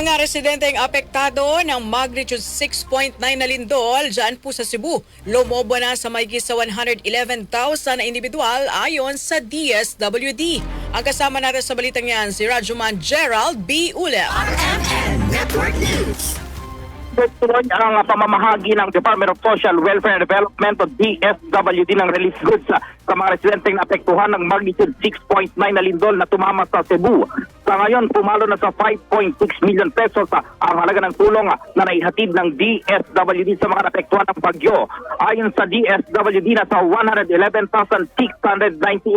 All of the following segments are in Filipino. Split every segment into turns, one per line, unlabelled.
Mga residenteng apektado ng magnitude 6.9 na lindol dyan po sa Cebu, lumobo na sa may sa 111,000 na individual ayon sa DSWD. Ang kasama natin sa balitang yan si Rajuman Gerald B. Ulep.
RMN Network News.
Tuloy ang pamamahagi ng Department of Social Welfare and Development o DSWD ng relief goods sa, sa mga residenteng naapektuhan ng magnitude 6.9 na lindol na tumama sa Cebu. Sa ngayon, pumalo na sa 5.6 million pesos sa ang halaga ng tulong ah, na naihatid ng DSWD sa mga naapektuhan ng bagyo. Ayon sa DSWD, nasa 111,690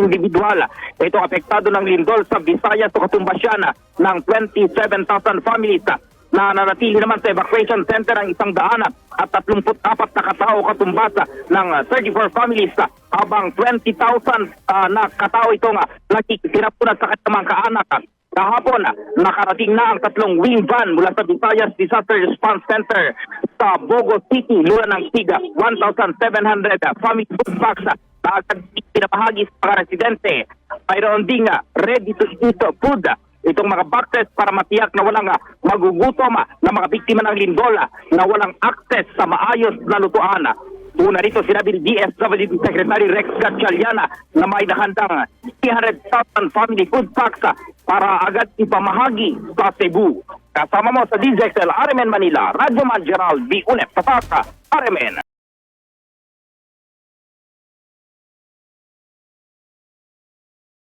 individual. Ito apektado ng lindol sa Visayas o Katumbasyan ah, ng 27,000 families ah, na nanatili naman sa evacuation center ang isang daan at 34 na katao katumbasa ng ah, 34 families ah, habang 20,000 ah, na katao ito nga nakikitinapunan sa kanilang kaanak. Ah. Kahapon, ah, nakarating na ang tatlong wing van mula sa Visayas Disaster Response Center sa Bogo City, lula ng Siga, 1,700 ah, family food packs na agad pinapahagi sa mga residente. Mayroon ding ah, ready-to-eat food ah, itong mga boxes para matiyak na walang ah, magugutom ah, na mga biktima ng lindol ah, na walang access sa maayos na lutuan. Una rito sinabi ni DSWD Secretary Rex Gatchaliana na may nakandang 300,000 family food packs para agad ipamahagi sa Cebu. Kasama mo sa DZXL RMN Manila, Radyo Man Gerald B. Unep, Patata, RMN.